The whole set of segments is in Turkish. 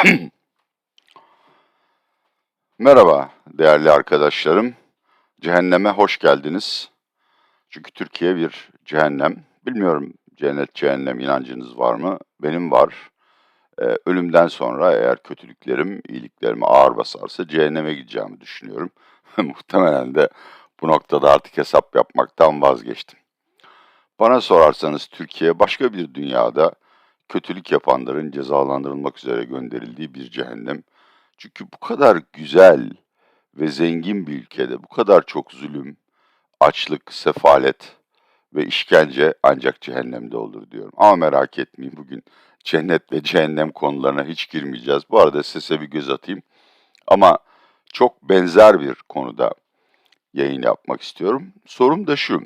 Merhaba değerli arkadaşlarım. Cehenneme hoş geldiniz. Çünkü Türkiye bir cehennem. Bilmiyorum cennet cehennem inancınız var mı? Benim var. Ee, ölümden sonra eğer kötülüklerim, iyiliklerime ağır basarsa cehenneme gideceğimi düşünüyorum. Muhtemelen de bu noktada artık hesap yapmaktan vazgeçtim. Bana sorarsanız Türkiye başka bir dünyada kötülük yapanların cezalandırılmak üzere gönderildiği bir cehennem. Çünkü bu kadar güzel ve zengin bir ülkede bu kadar çok zulüm, açlık, sefalet ve işkence ancak cehennemde olur diyorum. Ama merak etmeyin bugün cennet ve cehennem konularına hiç girmeyeceğiz. Bu arada size bir göz atayım. Ama çok benzer bir konuda yayın yapmak istiyorum. Sorum da şu.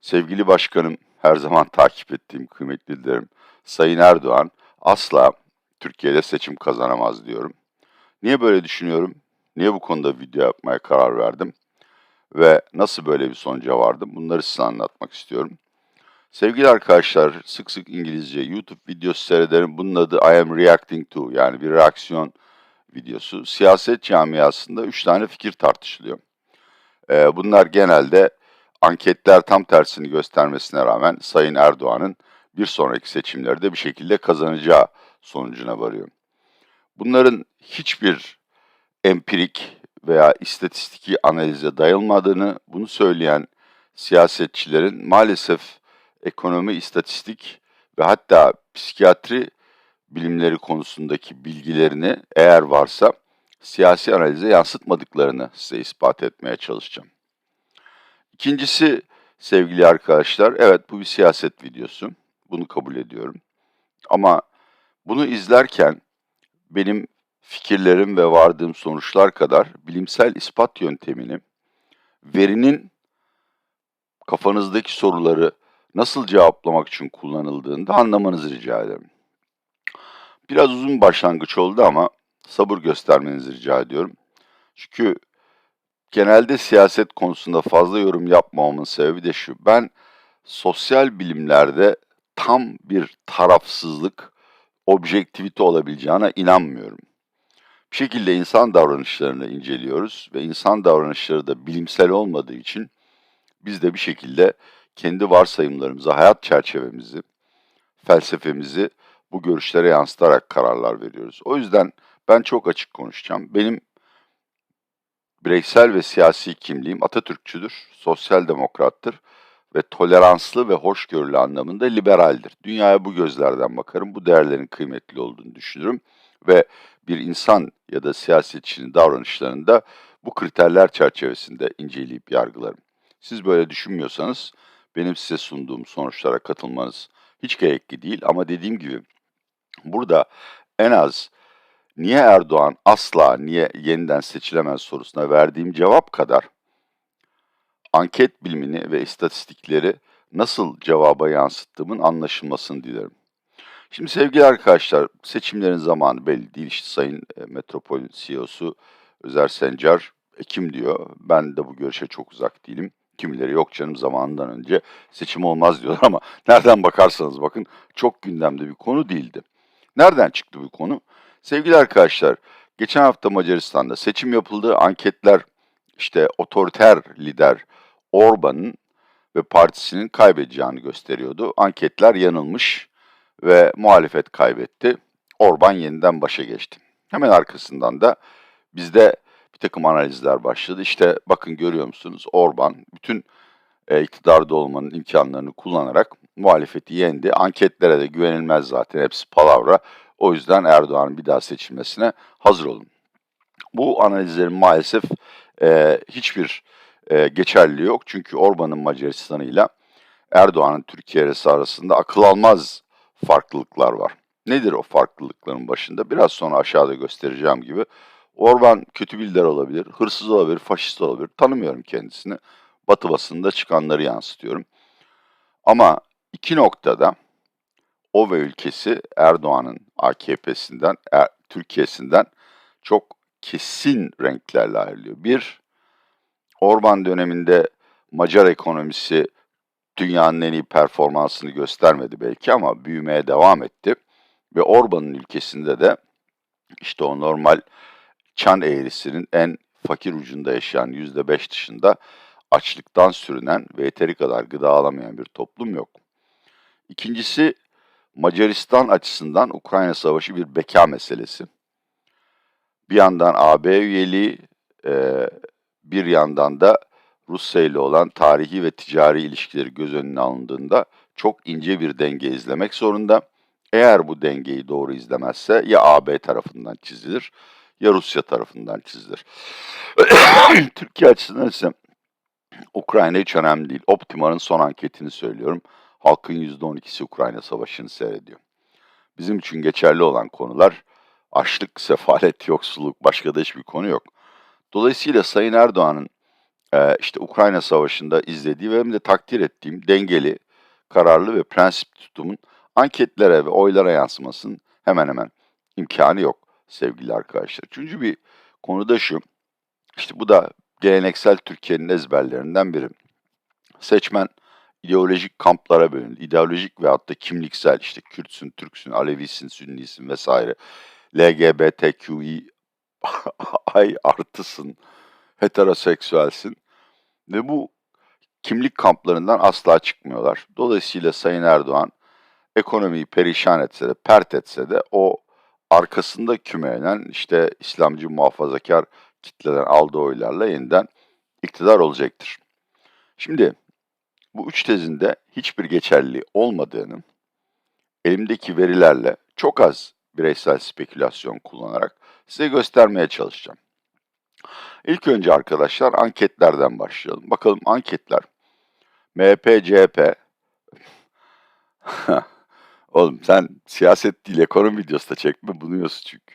Sevgili başkanım, her zaman takip ettiğim kıymetli liderim Sayın Erdoğan asla Türkiye'de seçim kazanamaz diyorum. Niye böyle düşünüyorum? Niye bu konuda video yapmaya karar verdim? Ve nasıl böyle bir sonuca vardım? Bunları size anlatmak istiyorum. Sevgili arkadaşlar, sık sık İngilizce YouTube videosu seyrederim. Bunun adı I am reacting to yani bir reaksiyon videosu. Siyaset camiasında üç tane fikir tartışılıyor. Ee, bunlar genelde anketler tam tersini göstermesine rağmen Sayın Erdoğan'ın bir sonraki seçimlerde bir şekilde kazanacağı sonucuna varıyor. Bunların hiçbir empirik veya istatistiki analize dayanmadığını, bunu söyleyen siyasetçilerin maalesef ekonomi, istatistik ve hatta psikiyatri bilimleri konusundaki bilgilerini eğer varsa siyasi analize yansıtmadıklarını size ispat etmeye çalışacağım. İkincisi sevgili arkadaşlar, evet bu bir siyaset videosu. Bunu kabul ediyorum. Ama bunu izlerken benim fikirlerim ve vardığım sonuçlar kadar bilimsel ispat yöntemini, verinin kafanızdaki soruları nasıl cevaplamak için kullanıldığını da anlamanızı rica ederim. Biraz uzun başlangıç oldu ama sabır göstermenizi rica ediyorum. Çünkü genelde siyaset konusunda fazla yorum yapmamamın sebebi de şu. Ben sosyal bilimlerde tam bir tarafsızlık, objektivite olabileceğine inanmıyorum. Bir şekilde insan davranışlarını inceliyoruz ve insan davranışları da bilimsel olmadığı için biz de bir şekilde kendi varsayımlarımızı, hayat çerçevemizi, felsefemizi bu görüşlere yansıtarak kararlar veriyoruz. O yüzden ben çok açık konuşacağım. Benim bireysel ve siyasi kimliğim Atatürkçüdür, sosyal demokrattır ve toleranslı ve hoşgörülü anlamında liberaldir. Dünyaya bu gözlerden bakarım, bu değerlerin kıymetli olduğunu düşünürüm ve bir insan ya da siyasetçinin davranışlarını da bu kriterler çerçevesinde inceleyip yargılarım. Siz böyle düşünmüyorsanız benim size sunduğum sonuçlara katılmanız hiç gerekli değil ama dediğim gibi burada en az niye Erdoğan asla niye yeniden seçilemez sorusuna verdiğim cevap kadar anket bilimini ve istatistikleri nasıl cevaba yansıttığımın anlaşılmasını dilerim. Şimdi sevgili arkadaşlar seçimlerin zamanı belli değil. İşte Sayın e, Metropol CEO'su Özer Sencar Ekim diyor. Ben de bu görüşe çok uzak değilim. Kimileri yok canım zamanından önce seçim olmaz diyorlar ama nereden bakarsanız bakın çok gündemde bir konu değildi. Nereden çıktı bu konu? Sevgili arkadaşlar geçen hafta Macaristan'da seçim yapıldı. Anketler işte otoriter lider Orban'ın ve partisinin kaybedeceğini gösteriyordu. Anketler yanılmış ve muhalefet kaybetti. Orban yeniden başa geçti. Hemen arkasından da bizde bir takım analizler başladı. İşte bakın görüyor musunuz Orban bütün e, iktidarda olmanın imkanlarını kullanarak muhalefeti yendi. Anketlere de güvenilmez zaten hepsi palavra. O yüzden Erdoğan'ın bir daha seçilmesine hazır olun. Bu analizlerin maalesef e, hiçbir e, geçerli yok. Çünkü Orban'ın Macaristan'ı ile Erdoğan'ın Türkiye arasında akıl almaz farklılıklar var. Nedir o farklılıkların başında? Biraz sonra aşağıda göstereceğim gibi. Orban kötü bir lider olabilir, hırsız olabilir, faşist olabilir. Tanımıyorum kendisini. Batı basında çıkanları yansıtıyorum. Ama iki noktada o ve ülkesi Erdoğan'ın AKP'sinden, er, Türkiye'sinden çok kesin renklerle ayrılıyor. Bir, Orban döneminde Macar ekonomisi dünyanın en iyi performansını göstermedi belki ama büyümeye devam etti. Ve Orban'ın ülkesinde de işte o normal çan eğrisinin en fakir ucunda yaşayan yüzde beş dışında açlıktan sürünen ve yeteri kadar gıda alamayan bir toplum yok. İkincisi Macaristan açısından Ukrayna Savaşı bir beka meselesi. Bir yandan AB üyeliği, e, bir yandan da Rusya ile olan tarihi ve ticari ilişkileri göz önüne alındığında çok ince bir denge izlemek zorunda. Eğer bu dengeyi doğru izlemezse ya AB tarafından çizilir ya Rusya tarafından çizilir. Türkiye açısından ise Ukrayna hiç önemli değil. Optima'nın son anketini söylüyorum. Halkın %12'si Ukrayna Savaşı'nı seyrediyor. Bizim için geçerli olan konular açlık, sefalet, yoksulluk, başka da hiçbir konu yok. Dolayısıyla Sayın Erdoğan'ın e, işte Ukrayna Savaşı'nda izlediği ve hem de takdir ettiğim dengeli, kararlı ve prensip tutumun anketlere ve oylara yansımasının hemen hemen imkanı yok sevgili arkadaşlar. Üçüncü bir konu da şu, işte bu da geleneksel Türkiye'nin ezberlerinden biri. Seçmen ideolojik kamplara bölündü. İdeolojik ve hatta kimliksel işte Kürtsün, Türksün, Alevisin, Sünnisin vesaire. LGBTQI ay artısın, heteroseksüelsin ve bu kimlik kamplarından asla çıkmıyorlar. Dolayısıyla Sayın Erdoğan ekonomiyi perişan etse de, pert etse de o arkasında kümelenen işte İslamcı muhafazakar kitleden aldığı oylarla yeniden iktidar olacaktır. Şimdi bu üç tezinde hiçbir geçerliliği olmadığını elimdeki verilerle çok az bireysel spekülasyon kullanarak size göstermeye çalışacağım. İlk önce arkadaşlar anketlerden başlayalım. Bakalım anketler MHP, CHP Oğlum sen siyaset değil ekonomi videosu da çekme bunuyorsun çünkü.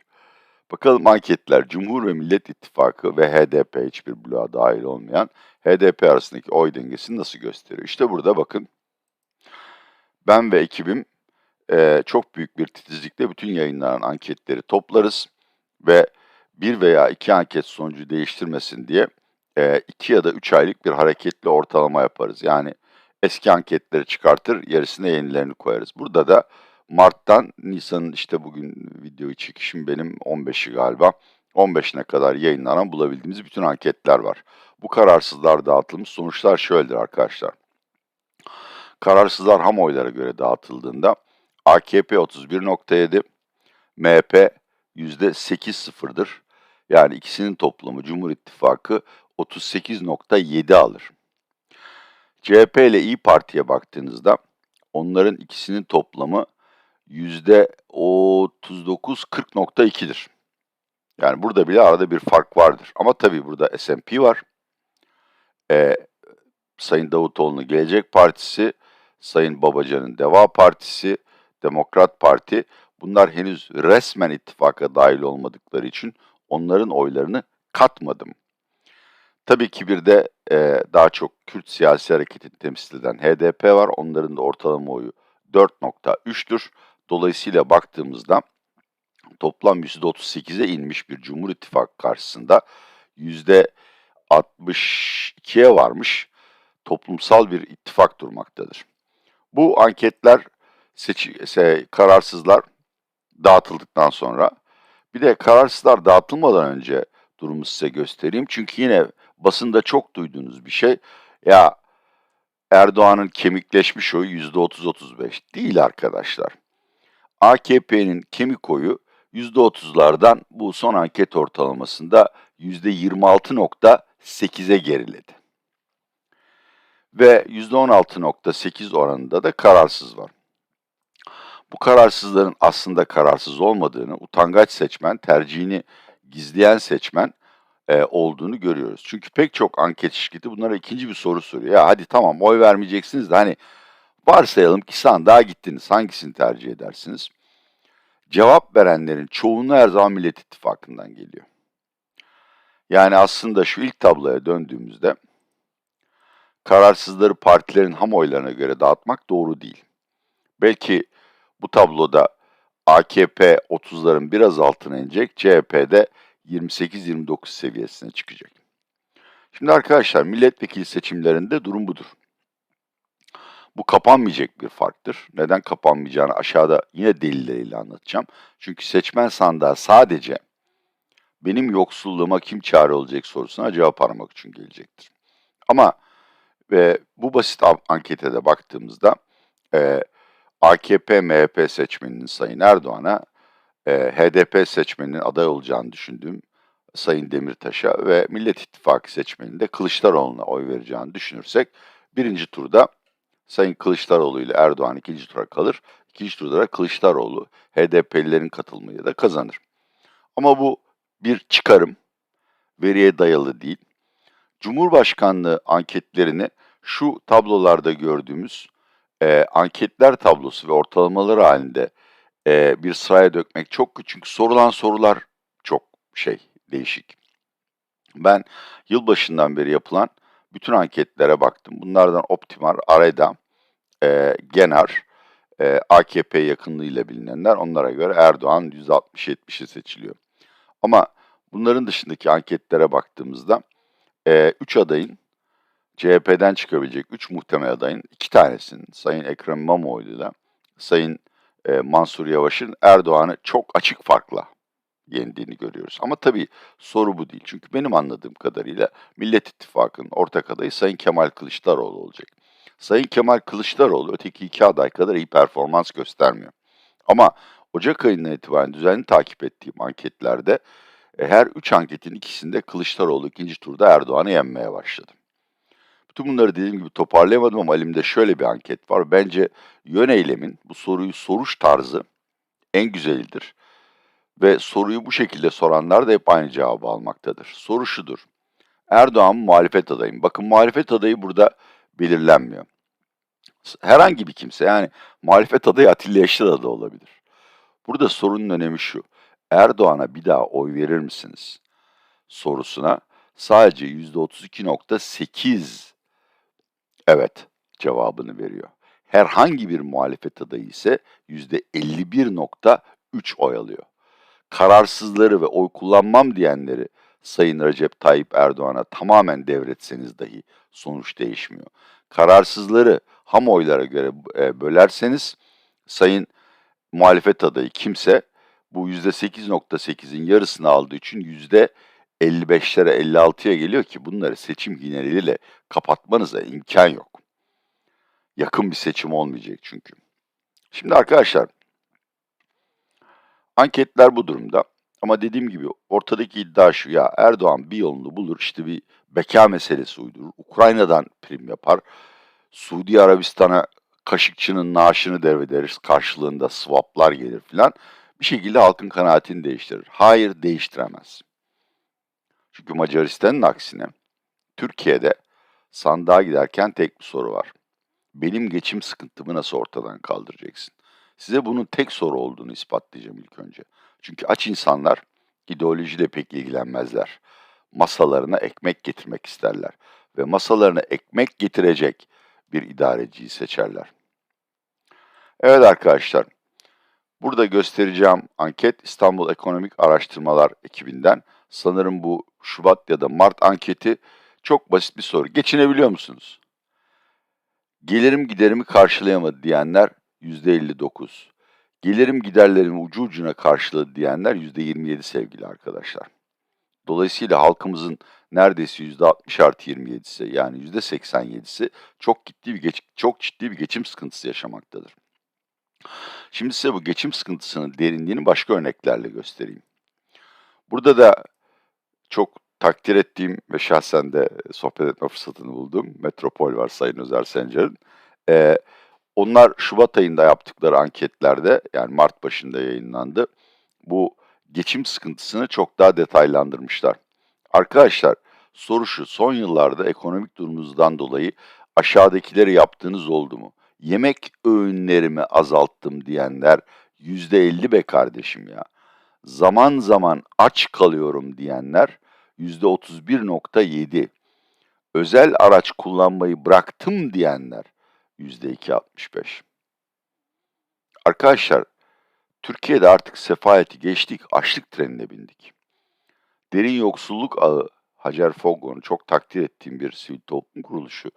Bakalım anketler Cumhur ve Millet İttifakı ve HDP hiçbir bloğa dahil olmayan HDP arasındaki oy dengesini nasıl gösteriyor? İşte burada bakın ben ve ekibim e, çok büyük bir titizlikle bütün yayınlanan anketleri toplarız ve bir veya iki anket sonucu değiştirmesin diye e, iki ya da üç aylık bir hareketli ortalama yaparız. Yani eski anketleri çıkartır, yarısına yenilerini koyarız. Burada da Mart'tan Nisan'ın işte bugün videoyu çekişim benim 15'i galiba. 15'ine kadar yayınlanan bulabildiğimiz bütün anketler var. Bu kararsızlar dağıtılmış sonuçlar şöyledir arkadaşlar. Kararsızlar ham oylara göre dağıtıldığında AKP 31.7, MHP %8.0'dır. Yani ikisinin toplamı Cumhur İttifakı 38.7 alır. CHP ile İyi Parti'ye baktığınızda onların ikisinin toplamı %39-40.2'dir. Yani burada bile arada bir fark vardır. Ama tabii burada S&P var. Ee, Sayın Davutoğlu'nun Gelecek Partisi, Sayın Babacan'ın Deva Partisi, Demokrat Parti bunlar henüz resmen ittifaka dahil olmadıkları için onların oylarını katmadım. Tabii ki bir de e, daha çok Kürt siyasi hareketini temsil eden HDP var. Onların da ortalama oyu 4.3'tür. Dolayısıyla baktığımızda toplam %38'e inmiş bir Cumhur İttifakı karşısında %62'ye varmış toplumsal bir ittifak durmaktadır. Bu anketler seçi, se, kararsızlar dağıtıldıktan sonra bir de kararsızlar dağıtılmadan önce durumu size göstereyim. Çünkü yine basında çok duyduğunuz bir şey. Ya Erdoğan'ın kemikleşmiş oyu %30-35 değil arkadaşlar. AKP'nin kemik oyu %30'lardan bu son anket ortalamasında %26.8'e geriledi. Ve %16.8 oranında da kararsız var. Bu kararsızların aslında kararsız olmadığını, utangaç seçmen, tercihini gizleyen seçmen e, olduğunu görüyoruz. Çünkü pek çok anket şirketi bunlara ikinci bir soru soruyor. Ya hadi tamam oy vermeyeceksiniz de hani varsayalım ki sandığa gittiniz. Hangisini tercih edersiniz? Cevap verenlerin çoğunluğu her zaman Millet İttifakı'ndan geliyor. Yani aslında şu ilk tabloya döndüğümüzde kararsızları partilerin ham oylarına göre dağıtmak doğru değil. Belki bu tabloda AKP 30'ların biraz altına inecek, CHP'de 28-29 seviyesine çıkacak. Şimdi arkadaşlar milletvekili seçimlerinde durum budur. Bu kapanmayacak bir farktır. Neden kapanmayacağını aşağıda yine delilleriyle anlatacağım. Çünkü seçmen sandığa sadece benim yoksulluğuma kim çare olacak sorusuna cevap aramak için gelecektir. Ama ve bu basit ankete de baktığımızda e, AKP, MHP seçmeninin Sayın Erdoğan'a e, HDP seçmeninin aday olacağını düşündüğüm Sayın Demirtaş'a ve Millet İttifakı seçmeninin de Kılıçdaroğlu'na oy vereceğini düşünürsek birinci turda Sayın Kılıçdaroğlu ile Erdoğan ikinci tura kalır. İkinci turda da Kılıçdaroğlu HDP'lilerin katılmayı da kazanır. Ama bu bir çıkarım, veriye dayalı değil. Cumhurbaşkanlığı anketlerini şu tablolarda gördüğümüz e, anketler tablosu ve ortalamaları halinde e, bir sıraya dökmek çok güç. Çünkü sorulan sorular çok şey, değişik. Ben yılbaşından beri yapılan bütün anketlere baktım. Bunlardan Optimar, Areda, e, Genar, e, AKP yakınlığıyla bilinenler onlara göre Erdoğan %60-70'i seçiliyor. Ama bunların dışındaki anketlere baktığımızda 3 e, adayın CHP'den çıkabilecek 3 muhtemel adayın iki tanesinin Sayın Ekrem İmamoğlu ile Sayın e, Mansur Yavaş'ın Erdoğan'ı çok açık farkla yendiğini görüyoruz. Ama tabii soru bu değil. Çünkü benim anladığım kadarıyla Millet İttifakı'nın ortak adayı Sayın Kemal Kılıçdaroğlu olacak. Sayın Kemal Kılıçdaroğlu öteki iki aday kadar iyi performans göstermiyor. Ama Ocak ayından itibaren düzenli takip ettiğim anketlerde e, her üç anketin ikisinde Kılıçdaroğlu ikinci turda Erdoğan'ı yenmeye başladı. Bütün bunları dediğim gibi toparlayamadım ama elimde şöyle bir anket var. Bence yön eylemin, bu soruyu soruş tarzı en güzelidir. Ve soruyu bu şekilde soranlar da hep aynı cevabı almaktadır. Soru şudur. Erdoğan muhalefet adayım. Bakın muhalefet adayı burada belirlenmiyor. Herhangi bir kimse yani muhalefet adayı Atilla Yeşilada da olabilir. Burada sorunun önemi şu. Erdoğan'a bir daha oy verir misiniz? Sorusuna sadece %32.8 evet cevabını veriyor. Herhangi bir muhalefet adayı ise %51.3 oy alıyor. Kararsızları ve oy kullanmam diyenleri Sayın Recep Tayyip Erdoğan'a tamamen devretseniz dahi sonuç değişmiyor. Kararsızları ham oylara göre e, bölerseniz Sayın muhalefet adayı kimse bu %8.8'in yarısını aldığı için %55'lere 56'ya geliyor ki bunları seçim hineleriyle kapatmanıza imkan yok. Yakın bir seçim olmayacak çünkü. Şimdi arkadaşlar anketler bu durumda. Ama dediğim gibi ortadaki iddia şu ya Erdoğan bir yolunu bulur işte bir beka meselesi uydurur. Ukrayna'dan prim yapar. Suudi Arabistan'a Kaşıkçı'nın naaşını devrederiz karşılığında swaplar gelir filan. Bir şekilde halkın kanaatini değiştirir. Hayır değiştiremez. Çünkü Macaristan'ın aksine Türkiye'de sandığa giderken tek bir soru var. Benim geçim sıkıntımı nasıl ortadan kaldıracaksın? Size bunun tek soru olduğunu ispatlayacağım ilk önce. Çünkü aç insanlar ideolojiyle pek ilgilenmezler. Masalarına ekmek getirmek isterler. Ve masalarına ekmek getirecek bir idareciyi seçerler. Evet arkadaşlar, burada göstereceğim anket İstanbul Ekonomik Araştırmalar ekibinden. Sanırım bu Şubat ya da Mart anketi çok basit bir soru. Geçinebiliyor musunuz? Gelirim giderimi karşılayamadı diyenler %59. Gelirim giderlerimi ucu ucuna karşıladı diyenler %27 sevgili arkadaşlar. Dolayısıyla halkımızın neredeyse %60 artı 27'si yani %87'si çok ciddi bir geç, çok ciddi bir geçim sıkıntısı yaşamaktadır. Şimdi size bu geçim sıkıntısının derinliğini başka örneklerle göstereyim. Burada da çok takdir ettiğim ve şahsen de sohbet etme fırsatını buldum. Metropol var Sayın Özer Sencer'in. Ee, onlar Şubat ayında yaptıkları anketlerde yani Mart başında yayınlandı. Bu geçim sıkıntısını çok daha detaylandırmışlar. Arkadaşlar soru şu son yıllarda ekonomik durumunuzdan dolayı aşağıdakileri yaptığınız oldu mu? Yemek öğünlerimi azalttım diyenler %50 be kardeşim ya. Zaman zaman aç kalıyorum diyenler %31.7. Özel araç kullanmayı bıraktım diyenler %2.65. Arkadaşlar Türkiye'de artık sefaleti geçtik, açlık trenine bindik. Derin yoksulluk ağı Hacer Fogo'nun çok takdir ettiğim bir sivil toplum kuruluşu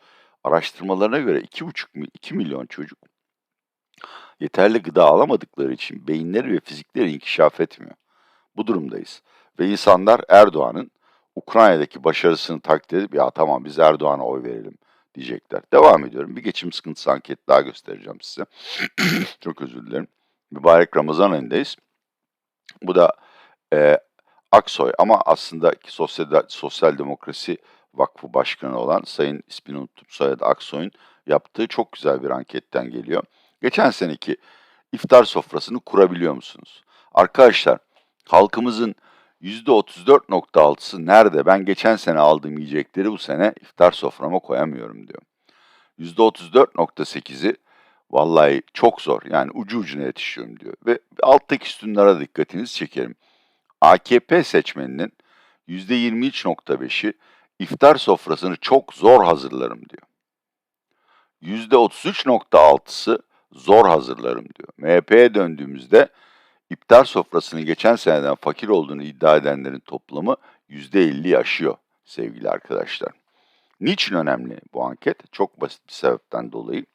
Araştırmalarına göre 2,5 mi 2 milyon çocuk yeterli gıda alamadıkları için beyinleri ve fizikleri inkişaf etmiyor. Bu durumdayız ve insanlar Erdoğan'ın Ukrayna'daki başarısını takdir edip ya tamam biz Erdoğan'a oy verelim diyecekler. Devam ediyorum. Bir geçim sıkıntısı anket daha göstereceğim size. Çok özür dilerim. Mübarek Ramazan ayındayız. Bu da e, Aksoy ama aslında Sosyal, Sosyal Demokrasi Vakfı Başkanı olan Sayın ismini unuttum soyadı Aksoy'un yaptığı çok güzel bir anketten geliyor. Geçen seneki iftar sofrasını kurabiliyor musunuz? Arkadaşlar halkımızın %34.6'sı nerede? Ben geçen sene aldığım yiyecekleri bu sene iftar soframa koyamıyorum diyor. %34.8'i vallahi çok zor yani ucu ucuna yetişiyorum diyor. Ve alttaki sütunlara dikkatinizi çekerim. AKP seçmeninin %23.5'i iftar sofrasını çok zor hazırlarım diyor. %33.6'sı zor hazırlarım diyor. MHP'ye döndüğümüzde iftar sofrasının geçen seneden fakir olduğunu iddia edenlerin toplamı %50'yi aşıyor sevgili arkadaşlar. Niçin önemli bu anket? Çok basit bir sebepten dolayı.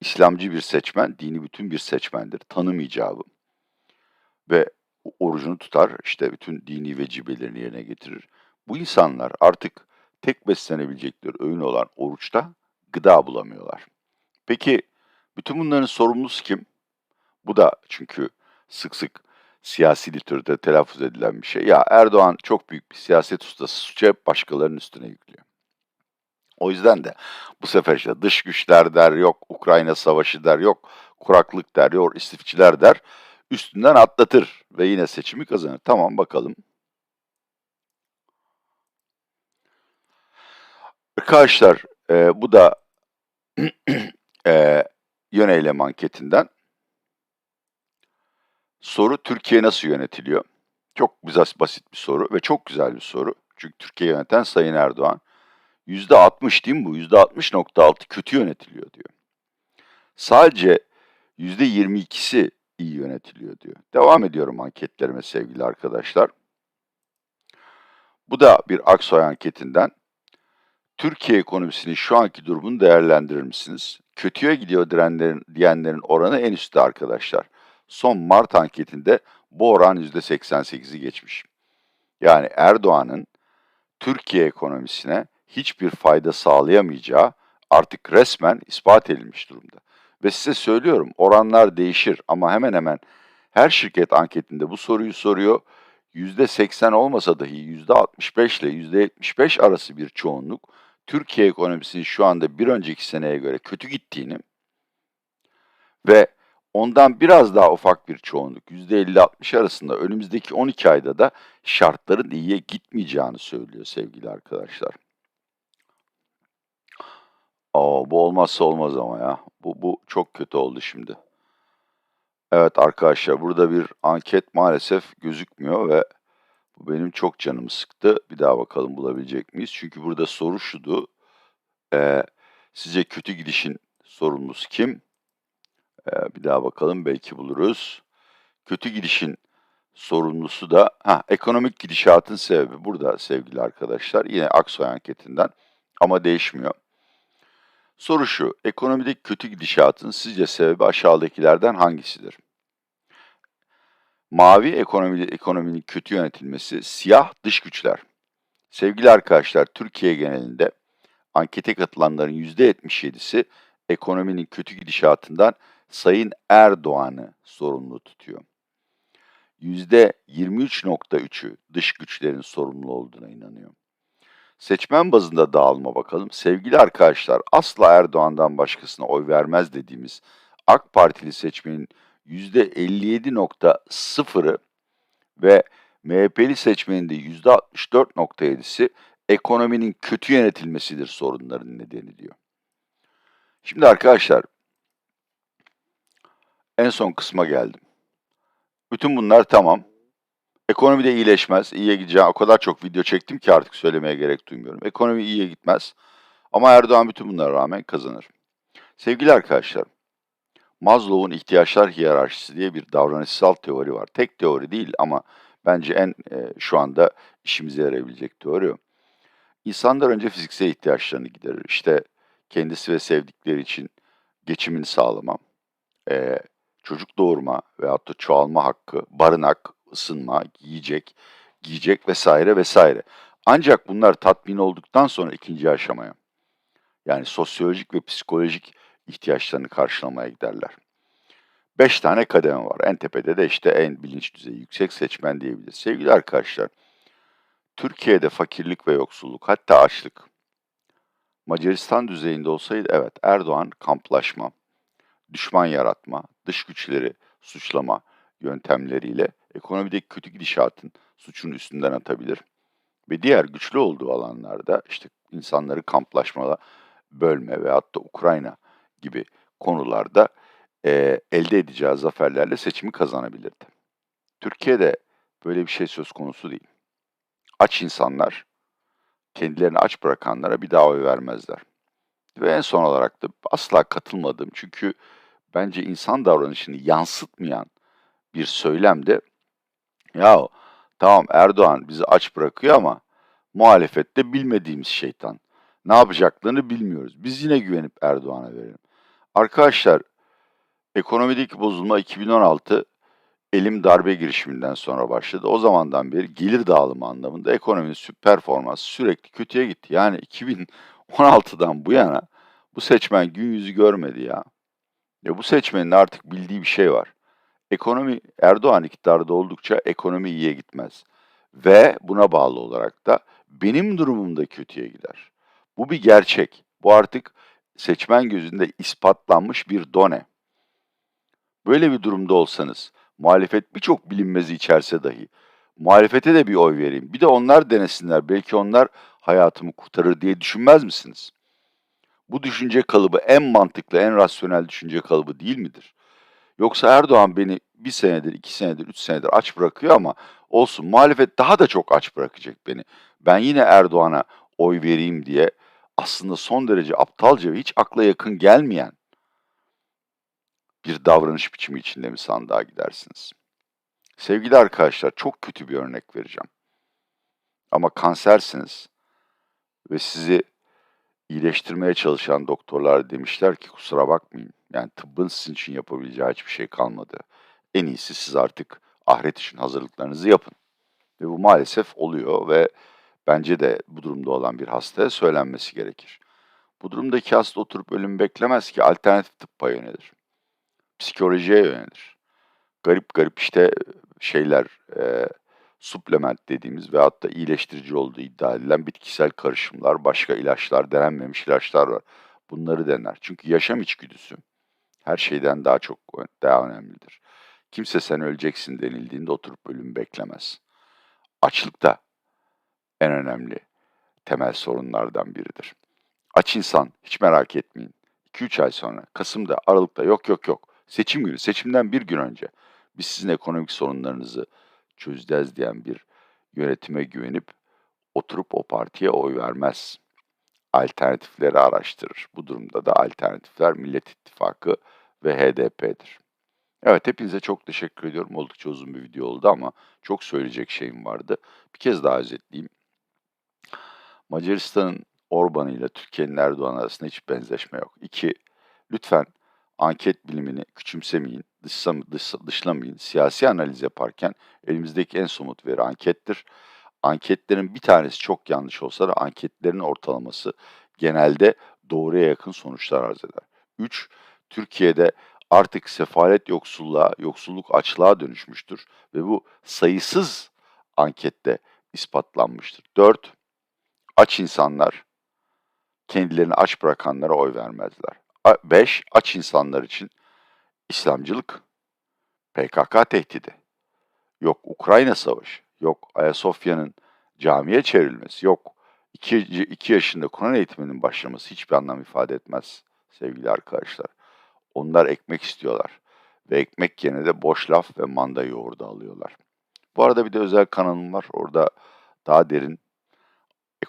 İslamcı bir seçmen, dini bütün bir seçmendir. Tanım icabı. Ve orucunu tutar, işte bütün dini vecibelerini yerine getirir. Bu insanlar artık tek beslenebilecekleri öğün olan oruçta gıda bulamıyorlar. Peki bütün bunların sorumlusu kim? Bu da çünkü sık sık siyasi literatürde telaffuz edilen bir şey. Ya Erdoğan çok büyük bir siyaset ustası, suçu hep başkalarının üstüne yüklüyor. O yüzden de bu sefer işte dış güçler der, yok Ukrayna savaşı der, yok kuraklık der, yok istifçiler der. Üstünden atlatır ve yine seçimi kazanır. Tamam bakalım. Arkadaşlar e, bu da e, yöneylem anketinden. Soru Türkiye nasıl yönetiliyor? Çok güzel, basit bir soru ve çok güzel bir soru. Çünkü Türkiye yöneten Sayın Erdoğan. %60 değil mi bu? %60.6 kötü yönetiliyor diyor. Sadece %22'si iyi yönetiliyor diyor. Devam ediyorum anketlerime sevgili arkadaşlar. Bu da bir Aksoy anketinden. Türkiye ekonomisinin şu anki durumunu değerlendirir misiniz? Kötüye gidiyor diyenlerin, diyenlerin oranı en üstte arkadaşlar. Son Mart anketinde bu oran %88'i geçmiş. Yani Erdoğan'ın Türkiye ekonomisine hiçbir fayda sağlayamayacağı artık resmen ispat edilmiş durumda. Ve size söylüyorum oranlar değişir ama hemen hemen her şirket anketinde bu soruyu soruyor. %80 olmasa dahi %65 ile %75 arası bir çoğunluk Türkiye ekonomisinin şu anda bir önceki seneye göre kötü gittiğini ve ondan biraz daha ufak bir çoğunluk %50-60 arasında önümüzdeki 12 ayda da şartların iyiye gitmeyeceğini söylüyor sevgili arkadaşlar. Aa, bu olmazsa olmaz ama ya. Bu, bu çok kötü oldu şimdi. Evet arkadaşlar burada bir anket maalesef gözükmüyor ve bu benim çok canımı sıktı. Bir daha bakalım bulabilecek miyiz? Çünkü burada soru şudu. Ee, sizce kötü gidişin sorumlusu kim? Ee, bir daha bakalım belki buluruz. Kötü gidişin sorumlusu da ha, ekonomik gidişatın sebebi burada sevgili arkadaşlar. Yine Aksoy anketinden ama değişmiyor. Soru şu, ekonomideki kötü gidişatın sizce sebebi aşağıdakilerden hangisidir? Mavi ekonomi, ekonominin kötü yönetilmesi, siyah dış güçler. Sevgili arkadaşlar, Türkiye genelinde ankete katılanların %77'si ekonominin kötü gidişatından Sayın Erdoğan'ı sorumlu tutuyor. %23.3'ü dış güçlerin sorumlu olduğuna inanıyor. Seçmen bazında dağılma bakalım. Sevgili arkadaşlar, asla Erdoğan'dan başkasına oy vermez dediğimiz AK Partili seçmenin %57.0'ı ve MHP'li seçmenin de %64.7'si ekonominin kötü yönetilmesidir sorunların nedeni diyor. Şimdi arkadaşlar en son kısma geldim. Bütün bunlar tamam. Ekonomi de iyileşmez. İyiye gideceğim. O kadar çok video çektim ki artık söylemeye gerek duymuyorum. Ekonomi iyiye gitmez. Ama Erdoğan bütün bunlara rağmen kazanır. Sevgili arkadaşlar, Maslow'un ihtiyaçlar hiyerarşisi diye bir davranışsal teori var. Tek teori değil ama bence en e, şu anda işimize yarayabilecek teori. İnsanlar önce fiziksel ihtiyaçlarını giderir. İşte kendisi ve sevdikleri için geçimini sağlama, eee, çocuk doğurma veyahut da çoğalma hakkı, barınak, ısınma, yiyecek, giyecek vs. vs. Ancak bunlar tatmin olduktan sonra 2'nci aşamaya, yani sosyolojik ve psikolojik ihtiyaçlarını karşılamaya giderler. 5 tane kademe var. En tepede de işte en bilinç düzeyi yüksek seçmen diyebiliriz. Sevgili arkadaşlar, Türkiye'de fakirlik ve yoksulluk hatta açlık Macaristan düzeyinde olsaydı evet Erdoğan kamplaşma, düşman yaratma, dış güçleri suçlama yöntemleriyle ekonomideki kötü gidişatın suçunu üstünden atabilir ve diğer güçlü olduğu alanlarda işte insanları kamplaşmada bölme veyahut da Ukrayna gibi konularda eee, elde edeceği zaferlerle seçimi kazanabilirdi. Türkiye'de böyle bir şey söz konusu değil. Aç insanlar kendilerini aç bırakanlara bir daha oy vermezler. Ve en son olarak da asla katılmadığım çünkü bence insan davranışını yansıtmayan bir söylem de yahu tamam Erdoğan bizi aç bırakıyor ama muhalefette bilmediğimiz şeytan. Ne yapacaklarını bilmiyoruz. Biz yine güvenip Erdoğan'a verelim. Arkadaşlar ekonomideki bozulma 2016 elim darbe girişiminden sonra başladı. O zamandan beri gelir dağılımı anlamında ekonominin performansı sürekli kötüye gitti. Yani 2016'dan bu yana bu seçmen gün yüzü görmedi ya. Ya bu seçmenin artık bildiği bir şey var. Ekonomi Erdoğan iktidarda oldukça ekonomi iyiye gitmez. Ve buna bağlı olarak da benim durumum da kötüye gider. Bu bir gerçek. Bu artık seçmen gözünde ispatlanmış bir done. Böyle bir durumda olsanız, muhalefet birçok bilinmezi içerse dahi, muhalefete de bir oy vereyim. Bir de onlar denesinler. Belki onlar hayatımı kurtarır diye düşünmez misiniz? Bu düşünce kalıbı en mantıklı, en rasyonel düşünce kalıbı değil midir? Yoksa Erdoğan beni bir senedir, iki senedir, üç senedir aç bırakıyor ama olsun muhalefet daha da çok aç bırakacak beni. Ben yine Erdoğan'a oy vereyim diye aslında son derece aptalca ve hiç akla yakın gelmeyen bir davranış biçimi içinde mi sandığa gidersiniz? Sevgili arkadaşlar çok kötü bir örnek vereceğim. Ama kansersiniz ve sizi iyileştirmeye çalışan doktorlar demişler ki kusura bakmayın. Yani tıbbın sizin için yapabileceği hiçbir şey kalmadı. En iyisi siz artık ahiret için hazırlıklarınızı yapın. Ve bu maalesef oluyor ve bence de bu durumda olan bir hastaya söylenmesi gerekir. Bu durumdaki hasta oturup ölüm beklemez ki alternatif tıbba yönelir. Psikolojiye yönelir. Garip garip işte şeyler, e, supplement dediğimiz ve hatta iyileştirici olduğu iddia edilen bitkisel karışımlar, başka ilaçlar, denenmemiş ilaçlar var. Bunları dener. Çünkü yaşam içgüdüsü her şeyden daha çok daha önemlidir. Kimse sen öleceksin denildiğinde oturup ölüm beklemez. Açlık da en önemli temel sorunlardan biridir. Aç insan hiç merak etmeyin. 2-3 ay sonra Kasım'da, Aralık'ta yok yok yok. Seçim günü, seçimden bir gün önce biz sizin ekonomik sorunlarınızı çözeceğiz diyen bir yönetime güvenip oturup o partiye oy vermez. Alternatifleri araştırır. Bu durumda da alternatifler Millet İttifakı ve HDP'dir. Evet hepinize çok teşekkür ediyorum. Oldukça uzun bir video oldu ama çok söyleyecek şeyim vardı. Bir kez daha özetleyeyim. Macaristan'ın Orban ile Türkiye'nin Erdoğan arasında hiç benzeşme yok. İki, lütfen anket bilimini küçümsemeyin, dışlam, dış, dışlamayın. Siyasi analiz yaparken elimizdeki en somut veri ankettir. Anketlerin bir tanesi çok yanlış olsa da anketlerin ortalaması genelde doğruya yakın sonuçlar arz eder. Üç, Türkiye'de artık sefalet yoksulluğa, yoksulluk açlığa dönüşmüştür ve bu sayısız ankette ispatlanmıştır. Dört, aç insanlar kendilerini aç bırakanlara oy vermezler. 5. Aç insanlar için İslamcılık, PKK tehdidi, yok Ukrayna savaşı, yok Ayasofya'nın camiye çevrilmesi, yok 2, 2 yaşında Kur'an eğitiminin başlaması hiçbir anlam ifade etmez sevgili arkadaşlar. Onlar ekmek istiyorlar ve ekmek yerine de boş laf ve manda yoğurdu alıyorlar. Bu arada bir de özel kanalım var. Orada daha derin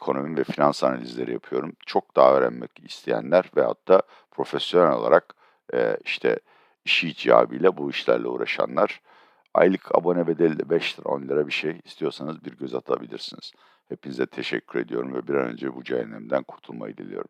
ekonomi ve finans analizleri yapıyorum. Çok daha öğrenmek isteyenler veyahut da profesyonel olarak e, işte işi icabıyla bu işlerle uğraşanlar aylık abone bedeli de 5 lira 10 lira bir şey istiyorsanız bir göz atabilirsiniz. Hepinize teşekkür ediyorum ve bir an önce bu cehennemden kurtulmayı diliyorum.